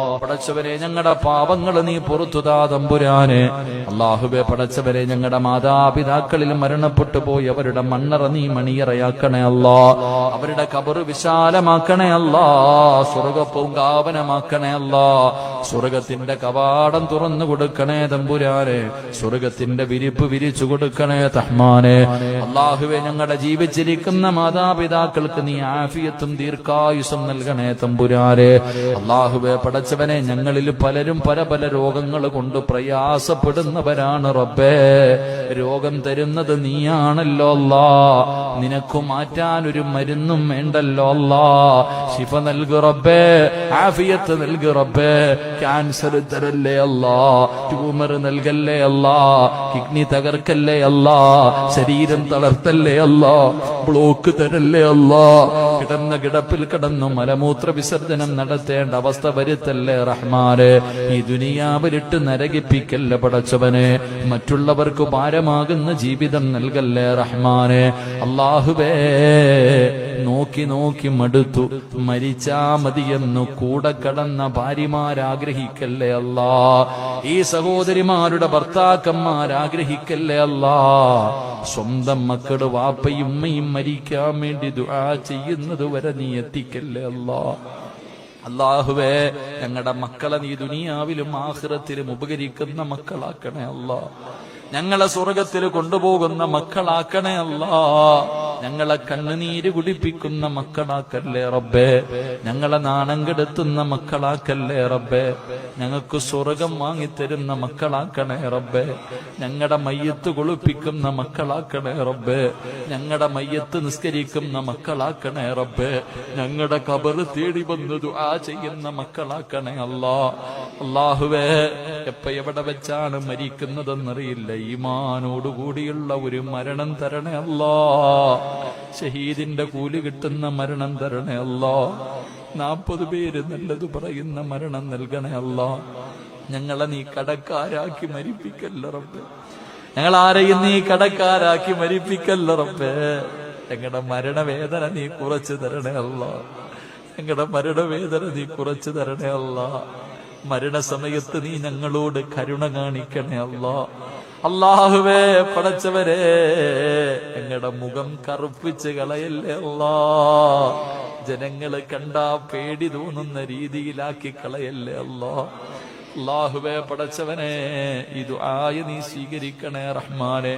പടച്ചവരെ ഞങ്ങളുടെ പാപങ്ങൾ നീ പുറത്തുതാ തമ്പുരാന്. അള്ളാഹുബെ പടച്ചവരെ ഞങ്ങളുടെ മാതാപിതാക്കളിൽ മരണപ്പെട്ടു പോയി അവരുടെ മണ്ണറ നീ മണിയറയാക്കണേ അല്ലാ. അവരുടെ കബറ് വിശാലമാക്കണേ അല്ലാ. സ്വർഗപ്പൂങ്കാവനമാക്കണേ അല്ലാ. സ്വർഗത്തിന്റെ കവാടം തുറന്നു കൊടുക്കണേ തമ്പുരാനെ. സ്വർഗത്തിന്റെ വിരിപ്പ് വിരിച്ചു കൊടുക്കണേ തഹ്മാനെ. അള്ളാഹുവെ ഞങ്ങളുടെ ജീവിച്ചിരിക്കുന്ന മാതാപിതാക്കൾക്ക് നീ ആഫിയത്തും ദീർഘായുസം നൽകണേ തമ്പുരാനെ. അള്ളാഹുവെ പടച്ചവനെ ഞങ്ങളിൽ പലരും പല പല രോഗങ്ങൾ കൊണ്ട് പ്രയാസപ്പെടുന്നവരാണ് റബ്ബേ. രോഗം തരുന്നത് നീയാണല്ലോ അല്ലാ നിനക്ക് മാറ്റാൻ ഒരു മരുന്നും വേണ്ടല്ലോ അല്ലാ ശിഫ നൽകു റബ്ബേ ആഫിയത്ത് നൽകു റബ്ബേ. ക്യാൻസർ തരല്ലേ അല്ലാ ട്യൂമർ നൽകല്ലേ അല്ലാ കിഡ്നി തകർക്കല്ലേ അല്ല? ശരീരം തളർത്തല്ലേ അല്ല? ബ്ലോക്ക് തരല്ലേ അല്ല? കിടന്ന കിടപ്പിൽ കിടന്നു മലമൂത്ര വിസർജനം നടത്തേണ്ട അവസ്ഥ വരുത്തല്ലേ റഹ്മാനെ? ഈ ദുനിയാവിലിട്ട് നരകിപ്പിക്കല്ല പടച്ചവനെ? മറ്റുള്ളവർക്ക് ഭാരമാകുന്ന ജീവിതം നൽകല്ലേ റഹ്മാനെ? അള്ളാഹുവേ നോക്കി നോക്കി മടുത്തു. മരിച്ചാ മതിയെന്നു കൂടെ കടന്ന ഭാര്യമാരാഗ്രഹിക്കല്ലേ അല്ലാ? ഈ സഹോദരിമാരുടെ ഭർത്താക്കന്മാരാഗ്രഹിക്കല്ലേ അല്ലാ? സ്വന്തം മക്കട് വാപ്പയും ഉമ്മയും മരിക്കാൻ വേണ്ടി ദുആ ചെയ്യുന്നത് വരെ നീ എത്തിക്കല്ലേ അല്ലാ? അള്ളാഹുവേ ഞങ്ങളുടെ മക്കളെ നീ ദുനിയാവിലും ആഹ്റത്തിലും ഉപകരിക്കുന്ന മക്കളാക്കണേ അല്ലാ. ഞങ്ങളെ സ്വർഗത്തിൽ കൊണ്ടുപോകുന്ന മക്കളാക്കണേ അല്ലാ. ഞങ്ങളെ കണ്ണുനീര് കുടിപ്പിക്കുന്ന മക്കളാക്കല്ലേ റബ്ബേ? ഞങ്ങളെ നാണം കെടുത്തുന്ന മക്കളാക്കല്ലേ റബ്ബേ? ഞങ്ങൾക്ക് സ്വർഗം വാങ്ങിത്തരുന്ന മക്കളാക്കണേ റബ്ബേ. ഞങ്ങളുടെ മയ്യത്ത് കുളിപ്പിക്കുന്ന മക്കളാക്കണേ റബ്ബേ. ഞങ്ങളുടെ മയ്യത്ത് നിസ്കരിക്കുന്ന മക്കളാക്കണേ റബ്ബേ. ഞങ്ങളുടെ കബറ് തേടി വന്നത് ദുആ ചെയ്യുന്ന മക്കളാക്കണേ അല്ലാ. അള്ളാഹുവേ എപ്പ എവിടെ വെച്ചാണ് മരിക്കുന്നതെന്നറിയില്ല. ഈമാനോടുകൂടിയുള്ള ഒരു മരണം തരണേ അല്ലാ. ഷഹീദിന്റെ കൂലി കിട്ടുന്ന മരണം തരണേ അല്ലോ. നാൽപ്പത് പേര് നല്ലത് പറയുന്ന മരണം നൽകണേ അല്ലോ. ഞങ്ങളെ നീ കടക്കാരാക്കി മരിപ്പിക്കല്ല റബ്ബേ. ഞങ്ങൾ ആരെയും നീ കടക്കാരാക്കി മരിപ്പിക്കല്ല റബ്ബേ. ഞങ്ങളുടെ മരണവേദന നീ കുറച്ചു തരണേ അല്ലാ. ഞങ്ങളുടെ മരണവേദന നീ കുറച്ചു തരണേ അല്ലാ. മരണസമയത്ത് നീ ഞങ്ങളോട് കരുണ കാണിക്കണേ അല്ലാ. അള്ളാഹുവേ പടച്ചവരെ ഞങ്ങളുടെ മുഖം കറുപ്പിച്ച് കളയല്ലേ അല്ലാ. ജനങ്ങൾ കണ്ടാ പേടി തോന്നുന്ന രീതിയിലാക്കി കളയല്ലേ അല്ലാ. അള്ളാഹുവേ പടച്ചവനെ ഇത് ആയ നീ സ്വീകരിക്കണേ റഹ്മാനെ.